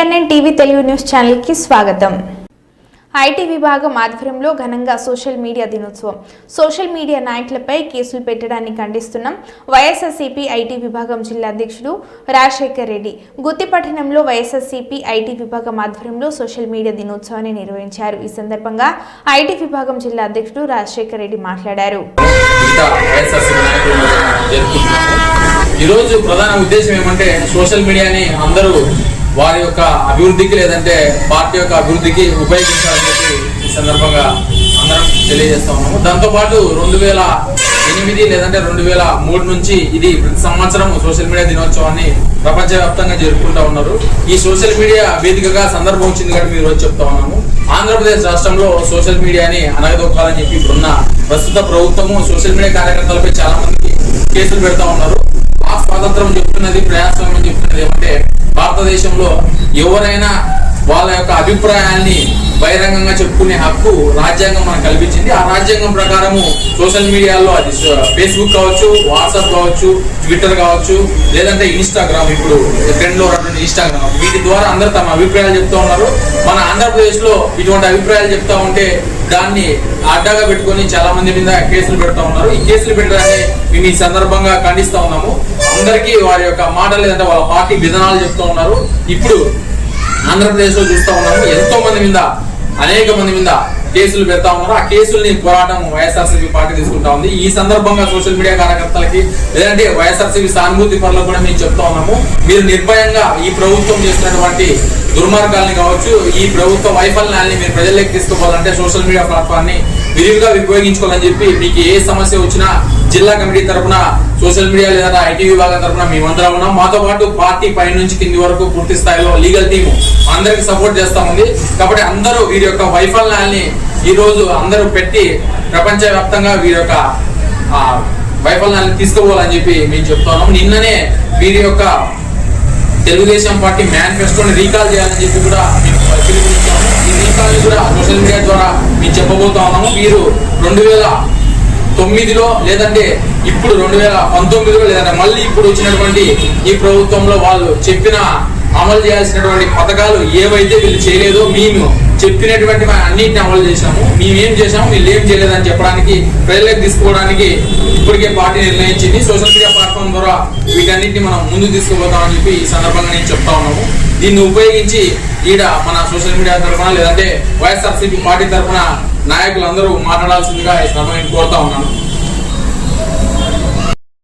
TV Telugu news ఛానల్కి స్వాగతం. IT విభాగం ఆధ్వర్యంలో ఘనంగా సోషల్ మీడియా దినోత్సవం. సోషల్ మీడియా నాయకులపై కేసులు పెట్టడాన్ని ఖండిస్తున్నాం. వైఎస్ఆర్సీపీ ఐటీ విభాగం జిల్లా అధ్యక్షుడు రాజశేఖర్ రెడ్డి గుత్తిపట్టణంలో వైఎస్ఆర్సీపీ ఐటీ విభాగం ఆధ్వర్యంలో సోషల్ మీడియా దినోత్సవాన్ని నిర్వహించారు. ఈ సందర్భంగా ఐటీ విభాగం జిల్లా అధ్యక్షుడు రాజశేఖర్ రెడ్డి మాట్లాడారు. ఈరోజు ప్రధాన ఉద్దేశం ఏమంటే సోషల్ మీడియాని అందరూ వారి యొక్క అభివృద్ధికి లేదంటే పార్టీ యొక్క అభివృద్ధికి ఉపయోగించాలని చెప్పి ఈ సందర్భంగా అందరం తెలియజేస్తా ఉన్నాము. దాంతోపాటు రెండు వేల ఎనిమిది లేదంటే రెండు వేల మూడు నుంచి ఇది ప్రతి సంవత్సరం సోషల్ మీడియా దినోత్సవాన్ని ప్రపంచవ్యాప్తంగా జరుపుకుంటా ఉన్నారు. ఈ సోషల్ మీడియా వేదికగా సందర్భం వచ్చింది కాబట్టి మీరు రోజు చెప్తా ఉన్నాము. ఆంధ్రప్రదేశ్ రాష్ట్రంలో సోషల్ మీడియాని అనగదొక్కాలని చెప్పి ఇప్పుడున్న ప్రస్తుత ప్రభుత్వము సోషల్ మీడియా కార్యకర్తలపై చాలా మంది కేసులు పెడతా ఉన్నారు. ఆ స్వాతంత్రం చెప్తున్నది ప్రజాస్వామ్యం చెప్తున్నది ఏమంటే భారతదేశంలో ఎవరైనా వాళ్ళ యొక్క అభిప్రాయాన్ని బహిరంగంగా చెప్పుకునే హక్కు రాజ్యాంగం మనకు కల్పించింది. ఆ రాజ్యాంగం ప్రకారము సోషల్ మీడియాలో అది ఫేస్బుక్ కావచ్చు వాట్సాప్ కావచ్చు ట్విట్టర్ కావచ్చు లేదంటే ఇన్స్టాగ్రామ్ ఇప్పుడు ట్రెండ్లో ఉన్నటువంటి ఇన్స్టాగ్రామ్. వీటి ద్వారా అందరూ తమ అభిప్రాయాలు చెప్తా ఉన్నారు. మన ఆంధ్రప్రదేశ్లో ఇటువంటి అభిప్రాయాలు చెప్తా ఉంటే దాన్ని అడ్డాగా పెట్టుకొని చాలా మంది మీద కేసులు పెడతా ఉన్నారు. ఈ కేసులు పెట్టడాన్ని మేము ఈ సందర్భంగా ఖండిస్తా ఉన్నాము. అందరికీ వారి యొక్క మాటలు లేదంటే వాళ్ళ పార్టీ విధానాలు చెప్తూ ఉన్నారు. ఇప్పుడు ఆంధ్రప్రదేశ్లో చూస్తా ఉన్నాము. ఎంతో మంది మీద అనేక మంది మీద కేసులు పెడతా ఉన్నారు. ఆ కేసుల్ని పోరాటం వైఎస్ఆర్సీపీ పార్టీ తీసుకుంటా ఉంది. ఈ సందర్భంగా సోషల్ మీడియా కార్యకర్తలకి లేదంటే వైఎస్ఆర్సీపీ సానుభూతి పనులకు కూడా మేము చెప్తా ఉన్నాము. మీరు నిర్భయంగా ఈ ప్రభుత్వం చేస్తున్నటువంటి దుర్మార్గాల్ని కావచ్చు ఈ ప్రభుత్వ వైఫల్యాన్ని మీరు ప్రజల్లోకి తీసుకోవాలంటే సోషల్ మీడియా ప్లాట్ఫామ్ని విరివిగా ఉపయోగించుకోవాలని చెప్పి మీకు ఏ సమస్య వచ్చినా జిల్లా కమిటీ తరపున సోషల్ మీడియా లేదా ఐటీ విభాగం తరపున మేమందరం ఉన్నాం. మాతో పాటు పార్టీ పై నుంచి కింది వరకు పూర్తి స్థాయిలో లీగల్ టీమ్ అందరికి సపోర్ట్ చేస్తా ఉంది. కాబట్టి అందరూ వీరి యొక్క వైఫల్యాల్ని ఈ రోజు అందరూ పెట్టి ప్రపంచ వ్యాప్తంగా వీరి యొక్క వైఫల్యాన్ని తీసుకుపోవాలని చెప్పి మేము చెప్తున్నాం నిన్ననే వీరి యొక్క తెలుగుదేశం పార్టీ మేనిఫెస్టోని రీకాల్ చేయాలని చెప్పి కూడా మేము పిలుపునిచ్చాము. ఈ రీకాల్ కూడా సోషల్ మీడియా ద్వారా మేము చెప్పబోతా ఉన్నాము. మీరు రెండు వేల తొమ్మిదిలో లేదంటే ఇప్పుడు రెండు వేల పంతొమ్మిదిలో లేదంటే మళ్ళీ ఇప్పుడు వచ్చినటువంటి ఈ ప్రభుత్వంలో వాళ్ళు చెప్పిన అమలు చేయాల్సినటువంటి పథకాలు ఏవైతే వీళ్ళు చేయలేదో మేము చెప్పినటువంటి అన్నింటిని అమలు చేసాము మేమేం చేసాము వీళ్ళు ఏం చేయలేదని చెప్పడానికి ప్రజలకు తీసుకోవడానికి ఇప్పటికే పార్టీ నిర్ణయించింది. సోషల్ మీడియా ప్లాట్ఫామ్ ద్వారా వీటన్నిటిని మనం ముందు తీసుకుపోతామని చెప్పి ఈ సందర్భంగా నేను చెప్తా ఉన్నాము. దీన్ని ఉపయోగించి ఈడ మన సోషల్ మీడియా తరఫున లేదంటే వైఎస్ఆర్సీపీ పార్టీ తరఫున నాయకులందరూ మాట్లాడాల్సిందిగా ఈ సందర్భంగా కోరుతా ఉన్నాను.